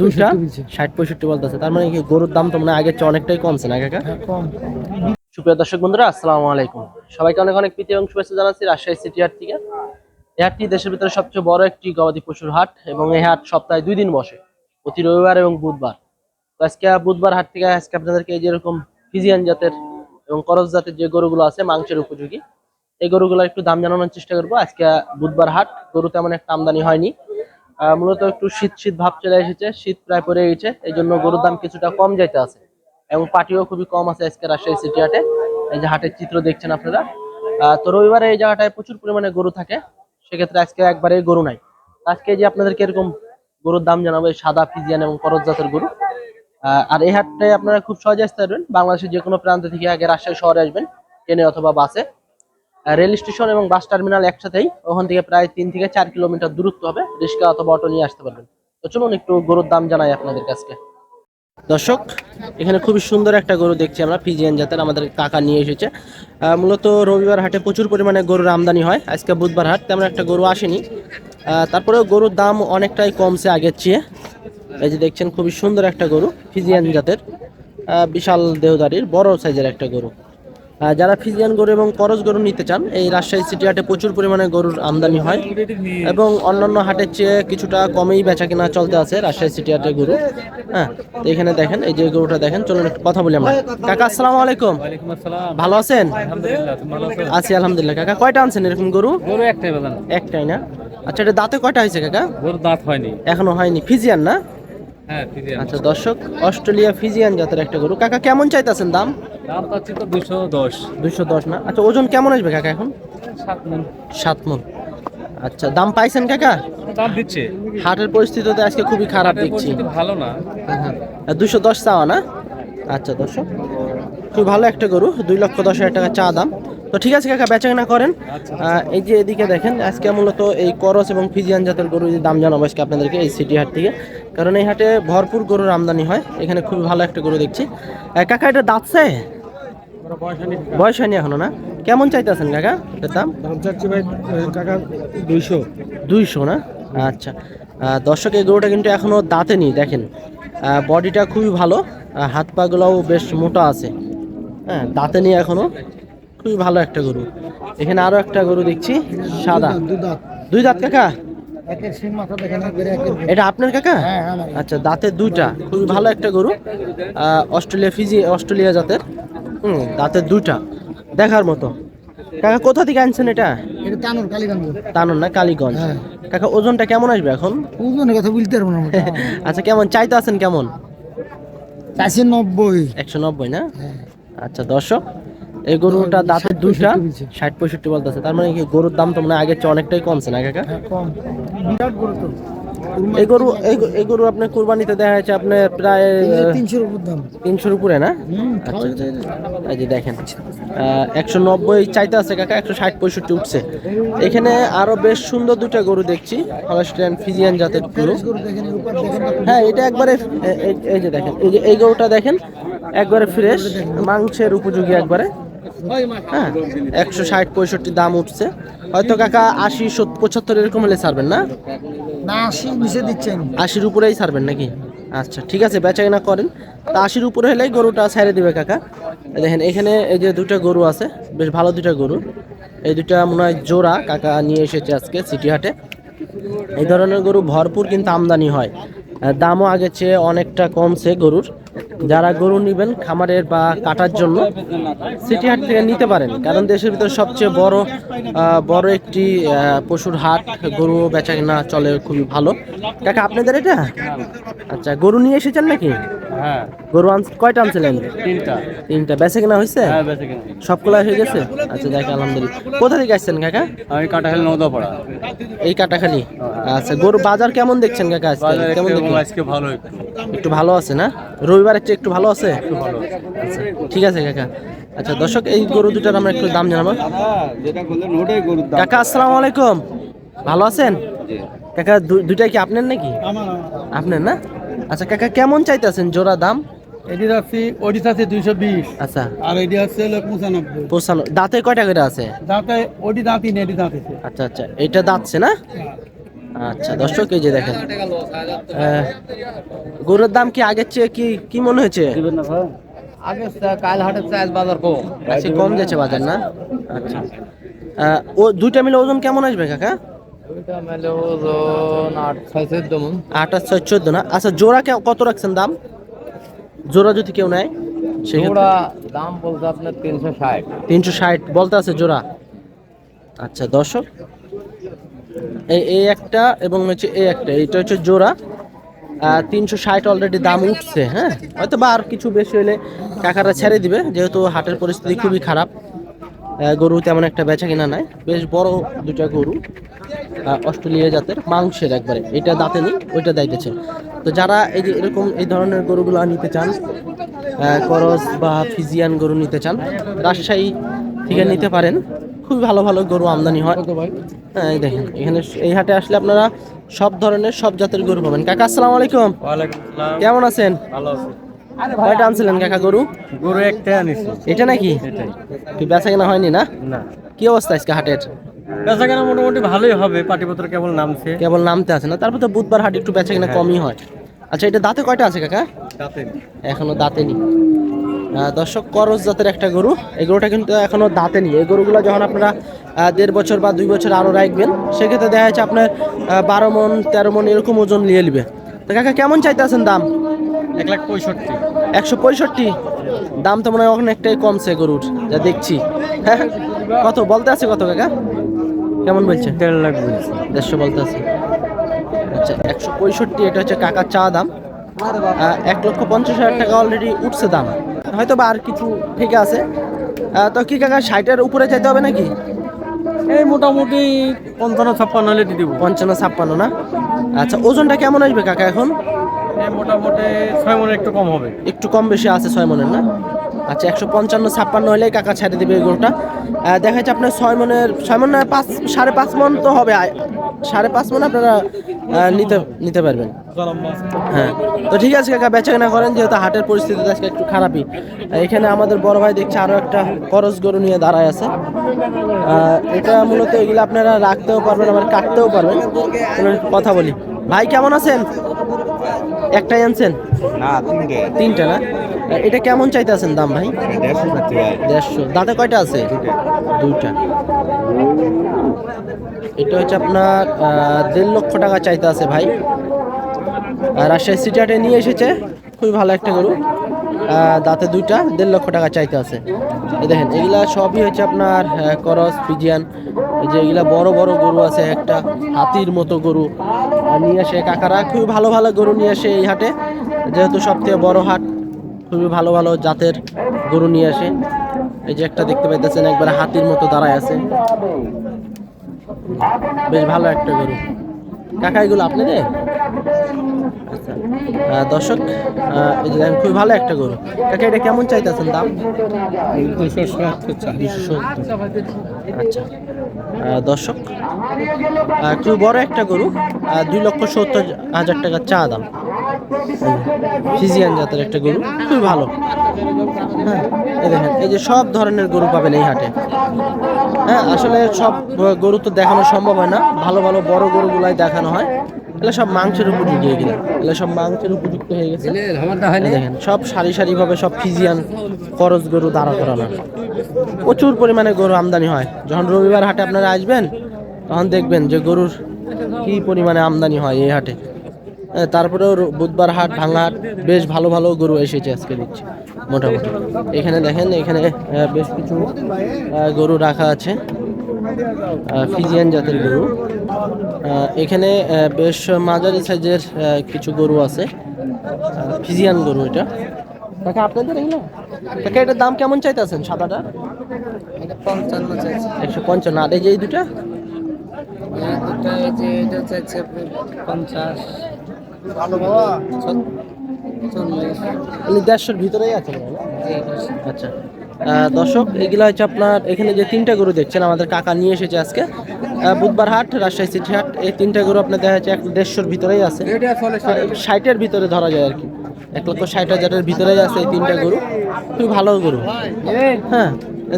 দুইটা। ষাট পঁয়ষট্টি বলতেছে। তার মানে কি গরুর দাম তো মানে আগের চেয়ে অনেকটাই কমছে না কাকা? হ্যাঁ, সুপ্রিয় দর্শক বন্ধুরা আসসালামু আলাইকুম। সবাইকে অনেক অনেক প্রীতি এবং শুভেচ্ছা জানাচ্ছি রাজশাহী সিটি হাট থেকে। এই হাটটি দেশের ভিতরে সবচেয়ে বড় একটি গবাদি পশুর হাট এবং এই হাট সপ্তাহে দুই দিন বসে প্রতি রবিবার এবং বুধবার। তো আজকে বুধবার হাট থেকে আজকে আপনাদেরকে এই যেরকম ফিজিয়ান জাতের এবং করস জাতের যে গরুগুলো আছে মাংসের উপযোগী এই গরুগুলো একটু দাম জানানোর চেষ্টা করব। আজকে বুধবার হাট গরু তেমন একটা আমদানি হয়নি। মূলত একটু শীত শীত ভাব চলে এসেছে, শীত প্রায় পড়ে গেছে এই জন্য গরুর দাম কিছুটা কম যাইতে আছে এবং পাটিও খুবই কম আছে আজকে রাজশাহী সিটি হাটে। এই যে হাটের চিত্র দেখছেন আপনারা। তো রবিবারে এই জায়গাটায় প্রচুর পরিমাণে গরু থাকে, সেক্ষেত্রে আজকে একবারে গরু নাই। আজকে যে আপনাদেরকে এরকম গরুর দাম জানাব সাদা ফিজিয়ান এবং করজ জাতের গরু। আর এই হাটটায় আপনারা খুব সহজে আসতে পারবেন। বাংলাদেশের যে কোনো প্রান্ত থেকে আগে রাজশাহী শহরে আসবেন, ট্রেনে অথবা বাসে। রেল স্টেশন এবং বাস টার্মিনাল একসাথেই ওখান থেকে প্রায় তিন থেকে চার কিলোমিটার দূরত্ব হবে। রিক্সা অথবা অটো নিয়ে আসতে পারবেন। তো চলুন একটু গরুর দাম জানাই আপনাদের কাছে। দর্শক, এখানে খুবই সুন্দর একটা গরু দেখছি আমরা, ফিজিয়ান জাতের আমাদের কাকা নিয়ে এসেছে। মূলত রবিবার হাটে প্রচুর পরিমাণে গরুর আমদানি হয়। আজকে বুধবার হাট, তেমন একটা গরু আসেনি। তারপরেও গরুর দাম অনেকটাই কমছে আগের চেয়ে। এই যে দেখছেন, খুবই সুন্দর একটা গরু, ফিজিয়ান জাতের। বিশাল দেহদারির, বড় সাইজের একটা গরু। যারা ফিজিয়ান গরু এবং করজ গরু নিতে চান এই রাজশাহী সিটি হাটে প্রচুর পরিমাণে গরুর আমদানি হয় এবং অন্যান্য হাটের চেয়ে কিছুটা কমেই বেচা কেনা চলতে আছে রাজশাহী সিটি হাটে গরু। হ্যাঁ তো এখানে দেখেন এই যে গরুটা দেখেন চলুন একটু কথা বলি আমরা। কাকা আসসালামু আলাইকুম। ভালো আছেন? আছো? আলহামদুলিল্লাহ। কাকা কয়টা আনছেন এরকম গরু? গরু একটাই একটাই না? আচ্ছা এটা দাঁতে কয়টা হয়েছে কাকা? গরু দাঁত হয়নি। এখনও হয়নি। ফিজিয়ান না? হ্যাঁ আচ্ছা দর্শক অস্ট্রেলিয়া ফিজিয়ান জাতের একটা গরু। কাকা কেমন চাইতেছেন দাম? দাম পাচ্ছি তো দুশো দশ। দুইশো দশ না? আচ্ছা ওজন কেমন আসবে কাকা এখন? সাত মন। সাত মন। আচ্ছা দাম পাইছেন কাকা? দাম দিচ্ছে। হাটের পরিস্থিতিতে আজকে খুবই খারাপ দেখছি। ভালো না। দুশো দশ চাওয়া না? আচ্ছা দর্শক। খুব ভালো একটা গরু দুই লক্ষ দশ হাজার টাকা চা দাম। তো ঠিক আছে কাকা বেচা কেনা করেন। এই যে এদিকে দেখেন আজকে মূলত এই করস এবং ফিজিয়ান জাতের গরুর দাম জানাব আজকে আপনাদেরকে এই সিটি হাট থেকে। কারণ এই হাটে ভরপুর গরুর আমদানি হয়। এখানে খুবই ভালো একটা গরু দেখছি। কাকা এটা দাঁতছে? বয়স হয়নি এখনও না? কেমন চাইতেছেন কাকা এটার দাম? দাম চাচ্ছি ভাই টাকা দুইশো। দুইশো না? আচ্ছা। দর্শক এই গরুটা কিন্তু এখনও দাঁতে নেই দেখেন। বডিটা খুবই ভালো হাত পা গুলাও বেশ মোটা আছে। হ্যাঁ দাঁতে নেই এখনও। খুবই ভালো একটা গরু। এখানে আরও একটা গরু দেখছি সাদা। দুই দাঁত কাকা? এটা আপনার কাকা? হ্যাঁ আচ্ছা দাঁতে দুইটা। খুবই ভালো একটা গরু। অস্ট্রেলিয়া ফিজি অস্ট্রেলিয়া জাতের। হুম দাঁতের দুইটা। দেখার মতো। কাকা কোথা থেকে আনছেন এটা? এটা তানোর কালীগঞ্জ তানন না কালীগঞ্জ? হ্যাঁ। কাকা ওজনটা কেমন আসবে এখন? ওজনের কথা বলতে পারব না। আচ্ছা কেমন? চাইতে আছেন কেমন? চারশো নব্বই। একশো নব্বই না? হ্যাঁ। আচ্ছা দর্শক এই গরুটা দাঁতের ষাট দুইটা। ষাট পঁয়ষট্টি বলতেছে। তার মানে কি গরুর দাম তো মানে আগের চেয়ে অনেকটাই কমছে না কাকা? হ্যাঁ কম। বিরাট গরু তো। এই গরু এই গরু আপনার কুরবানিতে দেখা যাচ্ছে আপনার প্রায় তিনশোর উপর দাম। তিনশোর উপরে না? হুম আচ্ছা আচ্ছা এই যে দেখেন একশো নব্বই চাইতে আছে কাকা একশো ষাট পঁয়ষট্টি উঠছে। এখানে আরও বেশ সুন্দর দুটো গরু দেখছি হলস্টিয়ান ফিজিয়ান জাতের গরু। হ্যাঁ এটা একবারে এই যে দেখেন এই যে এই গরুটা দেখেন একবারে ফ্রেশ মাংসের উপযোগী একবারে। হ্যাঁ একশো ষাট পঁয়ষট্টি দাম উঠছে। হয়তো কাকা আশি পঁচাত্তর এরকম হলে ছাড়বেন না? না, আশি নিচে দিচ্ছেন। আশির উপরেই ছাড়বেন নাকি? আচ্ছা ঠিক আছে বেচা কেনা করেন। তা আশির উপরে হলেই গরুটা ছেড়ে দিবে কাকা। দেখেন, এখানে এই যে দুটা গরু আছে, বেশ ভালো দুটা গরু। এই দুটা মনে হয় জোড়া, কাকা নিয়ে এসেছে আজকে সিটি হাটে। এই ধরনের গরু ভরপুর কিন্তু আমদানি হয়। দামও আগের চেয়ে অনেকটা কমছে গরুর। যারা গরু নেবেন খামারের বা কাটার জন্য, সিটি হাট থেকে নিতে পারেন, কারণ দেশের ভিতরে সবচেয়ে বড় বড় একটি পশুর হাট গরু বেচা কেনা চলে, খুবই ভালো। কাকা, আপনাদের এটা? আচ্ছা গরু নিয়ে এসেছেন নাকি? হ্যাঁ। গরু আন কয়টা আনছিলেন তিনটা। তিনটা। বেচা কেনা হয়েছে? হ্যাঁ বেঁচে কিনা। সবগুলা হয়ে গেছে? আচ্ছা দেখ আলহামদুলিল্লাহ। কোথা থেকে আসছেন কাকা? আমি কাটা খেলে এই কাটাখালি আচ্ছা গরু বাজার কেমন দেখছেন কাকা আজকে? কেমন দেখলেন? আজকে ভালো একটু। একটু ভালো আছে না? রবিবারের চেয়ে একটু ভালো আছে? ভালো আচ্ছা ঠিক আছে কাকা। আচ্ছা দর্শক এই গরু দুটার আমরা একটু দাম জানাব। কাকা আসসালামু আলাইকুম। ভালো আছেন? কাকা দু- দুইটাই কি আপনার নাকি? আপনার না? আচ্ছা কাকা কেমন চাইতেছেন জোড়া দাম? এটি আছে ওটি আছে দুইশো বিশ। আচ্ছা। আর এটি আছে হলো পঁচানব্বই। পৌঁছানো দাঁতে কয়টা করে আছে? দাঁতে ওটি দাঁতই নেই এটি দাঁত আচ্ছা আচ্ছা এটা দাঁতছে না? আচ্ছা দর্শক এই যে দেখেন। গরুর দাম কি আগের চেয়ে কি কি মনে হয়েছে? আগে কাল হাটের চাষ বাজার কম। আজকে কম যাচ্ছে বাজার না? আচ্ছা। ও দুইটা মিলে ওজন কেমন আসবে কাকা? আট ছয় চোদ্দ না? আচ্ছা জোড়া কে- কত রাখছেন দাম? জোড়া যদি কেউ নেয় ওরা দাম আপনার তিনশো ষাট। তিনশো ষাট বলতে আছে জোড়া। আচ্ছা দর্শক এই এই একটা এবং হচ্ছে এই একটা এইটা হচ্ছে জোড়া। তিনশো ষাট অলরেডি দাম উঠছে হ্যাঁ? হয়তো বা আর কিছু বেশি হলে কাকারা ছেড়ে দিবে যেহেতু হাটের পরিস্থিতি খুবই খারাপ। গরু তেমন একটা বেচা কিনা নাই। বেশ বড় দুটা গরু অস্ট্রেলিয়া জাতের মাংসের একবারে। এটা দাঁতে নেই ওইটা দাইতেছে। তো যারা এই যে এরকম এই ধরনের গরুগুলো নিতে চান করস বা ফিজিয়ান গরু নিতে চান রাজশাহী থেকে নিতে পারেন। খুবই ভালো ভালো গরু আমদানি হয়। হ্যাঁ এই দেখেন এখানে এই হাটে আসলে আপনারা সব ধরনের সব জাতের গরু পাবেন। কাকা আসসালামু আলাইকুম। কেমন আছেন? ভালো আছে। কয়টা আনছিলেন কাকা গরু? গরু একটা আনিছি। এটা নাকি? এটাই। কি বেচা কেনা হয়নি না? না। কি অবস্থা আজকে হাটের? বেচা কেনা মোটামুটি ভালোই হবে পাটিপত্র কেবল নামছে। কেবল নামতে আছে না? তারপর তো বুধবার হাট একটু বেচা কিনা কমই হয়। আচ্ছা এটা দাঁতে কয়টা আছে কাকা? তাতে এখনও দাঁতে নি দর্শক করস জাতের একটা গরু। এই গরুটা কিন্তু এখনও দাঁতে নি এই গরুগুলো যখন আপনারা দেড় বছর বা দুই বছর আরও রাখবেন সেক্ষেত্রে দেখা যাচ্ছে আপনার বারো মন তেরো মন এরকম ওজন নিয়ে নিবে। তো কাকা কেমন চাইতে আছেন দাম? এক লাখ পঁয়ষট্টি। একশো পঁয়ষট্টি? দাম তো মনে হয় অনেকটাই কমছে গরুর যা দেখছি। হ্যাঁ কত? বলতে আছে কত কাকা? কেমন বলছে? দেড় লাখ বলছি। দেড়শো বলতে আছে। আচ্ছা একশো পঁয়ষট্টি এটা হচ্ছে কাকার চা দাম। এক লক্ষ পঞ্চাশ হাজার টাকা অলরেডি উঠছে দাম। হয়তো বা আর কিছু ঠিক আছে। তো কি কাকা ষাটের উপরে যেতে হবে নাকি? এই মোটামুটি পঞ্চান্ন ছাপ্পান্ন হলে দিয়ে দিব। পঞ্চান্ন ছাপ্পান্ন না? আচ্ছা ওজনটা কেমন আসবে কাকা এখন? মোটামুটি ছয় একটু কম হবে। একটু কম বেশি আছে ছয় মনের না? আচ্ছা একশো পঞ্চান্ন ছাপ্পান্ন হলে কাকা ছেড়ে দেবে এই গরুটা। দেখা যাচ্ছে আপনার ছয় মনের ছয় মনে পাঁচ সাড়ে পাঁচ মন তো হবে। সাড়ে পাঁচ মন আপনারা নিতে নিতে পারবেন। হ্যাঁ তো ঠিক আছে কাকা বেচা কেনা করেন যেহেতু হাটের পরিস্থিতি আজকে একটু খারাপই। এখানে আমাদের বড় ভাই দেখছে আরও একটা করস গরু নিয়ে দাঁড়ায় আছে। এটা মূলত এগুলো আপনারা রাখতেও পারবেন আবার কাটতেও পারবেন। কথা বলি। ভাই কেমন আছেন? একটাই আনছেন? না তিনটে। তিনটা না? এটা কেমন চাইতে আছেন দাম ভাই? দেড়শো দাঁতে কয়টা আছে? দুইটা। এটা হচ্ছে আপনার দেড় লক্ষ টাকা চাইতে আছে ভাই। আর রাজশাহী সিটি হাটে নিয়ে এসেছে। খুবই ভালো একটা গরু। দাঁতে দুইটা দেড় লক্ষ টাকা চাইতে আছে এই দেখেন এগুলা সবই হচ্ছে আপনার করস পিজিয়ান এই যে এগুলা বড় বড় গরু আছে একটা হাতির মতো গরু। নিয়ে আসে কাকারা। খুবই ভালো ভালো গরু নিয়ে আসে এই হাটে। যেহেতু সবথেকে বড় হাট, খুবই ভালো ভালো জাতের গরু নিয়ে আসে। এই যে একটা দেখতে পাইতেছেন, একবার হাতির মতো দাঁড়ায় আছে। বেশ ভালো একটা গরু। কাকা, এগুলো আপনাদের? দর্শক খুবই ভালো একটা গরু। কাকা, এটা কেমন চাইতেছেন দাম? আচ্ছা। দর্শক খুবই বড় একটা গরু দুই লক্ষ সত্তর হাজার টাকা চা দাম। ফিজিয়ান জাতের একটা গরু, খুবই ভালো। হ্যাঁ এই এই যে সব ধরনের গরু পাবেন এই হাটে। হ্যাঁ আসলে সব গরু তো দেখানো সম্ভব হয় না। ভালো ভালো বড় গরুগুলাই দেখানো হয়। এগুলো সব মাংসের উপযোগী এগুলো এগুলো সব মাংসের উপযুক্ত হয়ে গেছে। দেখেন সব সারি সারি ভাবে সব ফিজিয়ান করজ গরু দাঁড়া করানো। প্রচুর পরিমাণে গরু আমদানি হয়। যখন রবিবার হাটে আপনারা আসবেন তখন দেখবেন যে গরুর কি পরিমাণে আমদানি হয় এই হাটে। তারপরেও বুধবার হাট ভাঙা হাট বেশ ভালো ভালো গরু এসেছে আজকে দিচ্ছি মোটামুটি। এখানে দেখেন এখানে বেশ কিছু গরু রাখা আছে। ফিজিয়ান জাতের গরু। এখানে বেশ মাঝারি সাইজের কিছু গরু আছে। ফিজিয়ান গরু এটা। কাকা আপনাদের এগুলো? কাকা এটার দাম কেমন চাইতেছেন? সাদাটা? একশো পঞ্চান্ন। আর এই যে এই দুটা? দেড়শোর ভিতরেই আছে? আচ্ছা। দর্শক এগুলো হচ্ছে আপনার এখানে যে তিনটা গরু দেখছেন আমাদের কাকা নিয়ে এসেছে আজকে। বুধবার হাট রাজশাহী সিটি হাট এই তিনটা গরু আপনার দেখা যাচ্ছে এক দেড়শোর ভিতরেই আছে। ষাটের ভিতরে ধরা যায় আর কি। এক লক্ষ ষাট হাজারের ভিতরেই আছে এই তিনটা গরু। খুবই ভালো গরু। হ্যাঁ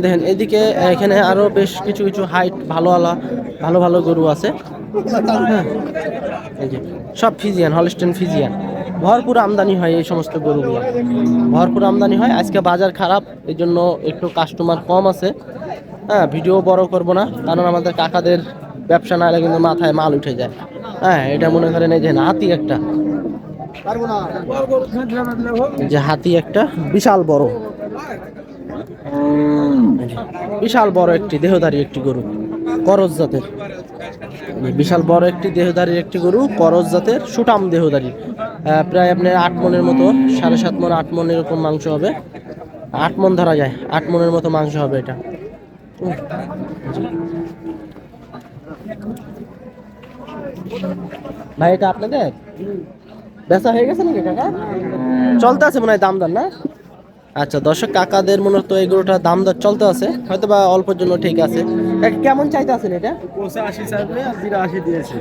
দেখেন এদিকে এখানে আরও বেশ কিছু কিছু হাইট ভালো ভালো ভালো ভালো গরু আছে। হ্যাঁ, সব ফিজিয়ান হলস্টেন ফিজিয়ান। ভরপুর আমদানি হয় এই সমস্ত গরুগুলো। ভরপুর আমদানি হয়, আজকে বাজার খারাপ, এই জন্য একটু কাস্টমার কম আছে। হ্যাঁ ভিডিও বড় করব না, কারণ আমাদের কাকাদের ব্যবসা না হলে কিন্তু মাথায় মাল উঠে যায়। হ্যাঁ এটা মনে করেন এই যে হাতি একটা। যে হাতি একটা, বিশাল বড়। বিশাল বড় একটি দেহধারী একটি গরু, করজ জাতের। বিশাল বড় একটি দেহধারী একটি গরু, করজ জাতের সুটাম দেহধারী প্রায় আপনার আট মনের মতো সাড়ে সাত মন আট মন এরকম মাংস হবে। আট মন ধরা যায় আট মনের মতো মাংস হবে এটা। ভাই এটা আপনাদের? বেচা হয়ে গেছে নাকি কাকা? চলতে আছে মনে হয় দাম দর না? আচ্ছা দর্শক কাকাদের মনে তো এই গরুটার দাম দর চলতে আছে। হয়তো বা অল্পের জন্য ঠিক আছে। কেমন চাইতে আছেন এটা? পঁচাশি চাইলে আর বিরাশি দিয়েছে।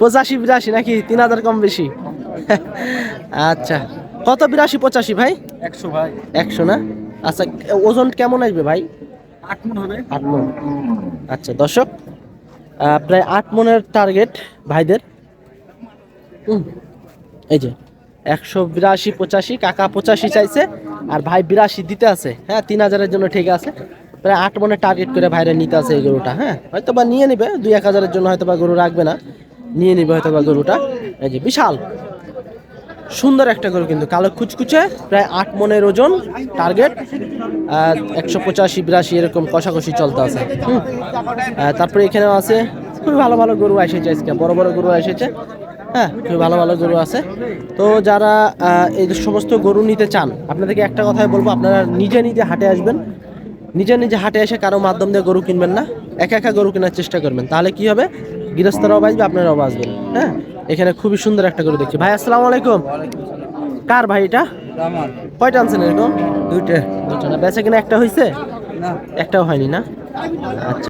পঁচাশি বিরাশি নাকি? তিন হাজার কম বেশি। আচ্ছা। কত? বিরাশি পঁচাশি ভাই? একশো ভাই। একশো না? আচ্ছা ওজন কেমন আসবে ভাই? আট মন হবে। আট মন। আচ্ছা দর্শক প্রায় আট মনের টার্গেট ভাইদের। এই যে একশো বিরাশি পঁচাশি কাকা পঁচাশি চাইছে আর ভাই বিরাশি দিতে আছে। হ্যাঁ তিন হাজারের জন্য ঠিক আছে। প্রায় আট মনের টার্গেট করে ভাইরা নিতে আছে এই গরুটা হ্যাঁ। হয়তো বা নিয়ে নিবে দুই এক হাজারের জন্য হয়তো বা গরু রাখবে না। নিয়ে নিবে হয়তো বা গরুটা। এই যে বিশাল। সুন্দর একটা গরু কিন্তু, কালো কুচকুচে, প্রায় আট মনের ওজন টার্গেট একশো পঁচাশি, বিরাশি এরকম কষাকষি চলতে আছে। হুম। তারপরে এখানেও আছে, খুবই ভালো ভালো গরু এসেছে আজকে, বড় বড় গরু এসেছে। হ্যাঁ খুবই ভালো ভালো গরু আছে। তো যারা এই সমস্ত গরু নিতে চান, আপনাদেরকে একটা কথাই বলব, আপনারা নিজে নিজে হাটে আসবেন। নিজে নিজে হাটে এসে কারও মাধ্যম দিয়ে গরু কিনবেন না, একা একা গরু কেনার চেষ্টা করবেন। তাহলে কি হবে? গৃহস্থরাও বাঁচবে, আপনারাও বাঁচবেন। হ্যাঁ? এখানে খুবই সুন্দর একটা গরু দেখছি। ভাই আসসালামু আলাইকুম। কার ভাই এটা? কয়টা আনছেন এরকম? দুইটা। দুইটা না বেচা কিনা একটা হয়েছে না। একটাও হয়নি না? আচ্ছা।